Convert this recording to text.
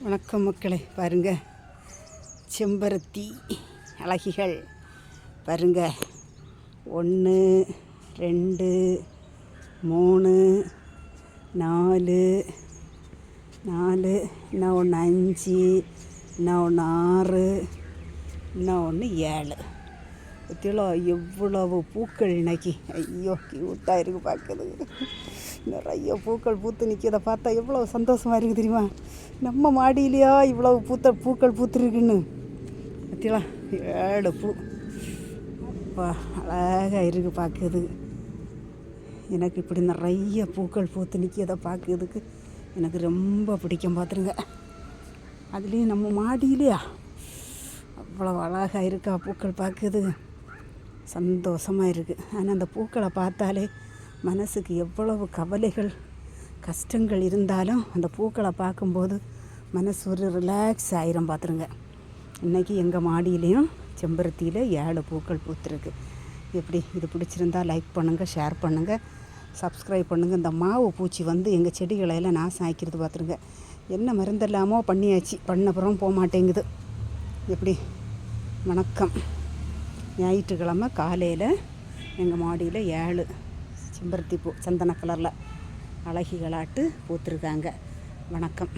வணக்கம் மக்களே பாருங்க. செம்பருத்தி அழகிகள். பாருங்க. ஒன்று ரெண்டு மூணு நாலு நாலு இன்னும் ஒன்று அஞ்சு இன்னும் ஒன்று ஆறு இன்னும் ஒன்று ஏழு. பற்றியெல்லாம் எவ்வளவு பூக்கள் இன்னைக்கு? ஐயோ க்யூட்டாக இருக்குது பார்க்குறது நிறைய பூக்கள் பூத்து நிற்கிறத பார்த்தா எவ்வளோ சந்தோஷமாக இருக்குது தெரியுமா? நம்ம மாடியிலையா இவ்வளவு பூத்த பூக்கள் பூத்துருக்குன்னு. பற்றியலா ஏழு பூ. அப்பா அழகாக இருக்குது பார்க்குறது எனக்கு இப்படி நிறைய பூக்கள் பூத்து நிற்கிறத பார்க்குறதுக்கு எனக்கு ரொம்ப பிடிக்கும் பார்த்துருங்க அதுலேயும் நம்ம மாடியிலையா? அவ்வளோ அழகாக இருக்கா பூக்கள் பார்க்குது சந்தோஷமாக இருக்குது ஆனால் அந்த பூக்களை பார்த்தாலே மனசுக்கு எவ்வளவு கவலைகள் கஷ்டங்கள் இருந்தாலும் அந்த பூக்களை பார்க்கும்போது மனசு ஒரு ரிலாக்ஸ் ஆயிரம் பார்த்துருங்க இன்றைக்கி எங்கள் மாடியிலையும் செம்பருத்தியில் ஏழு பூக்கள் பூத்துருக்கு. எப்படி? இது பிடிச்சிருந்தா லைக் பண்ணுங்கள் ஷேர் பண்ணுங்கள் சப்ஸ்கிரைப் பண்ணுங்கள் இந்த மாவு பூச்சி வந்து எங்கள் செடிகளையெல்லாம் நாசம் ஆக்கிறது பார்த்துருங்க என்ன மருந்தெல்லாமோ பண்ணியாச்சு. பண்ண அப்புறம் போக மாட்டேங்குது. எப்படி? வணக்கம். ஞாயிற்றுக்கிழமை காலையில் எங்கள் மாடியில் ஏழு செம்பருத்தி பூ சந்தன கலரில் அழகிகளாட்டு பூத்துருக்காங்க. வணக்கம்.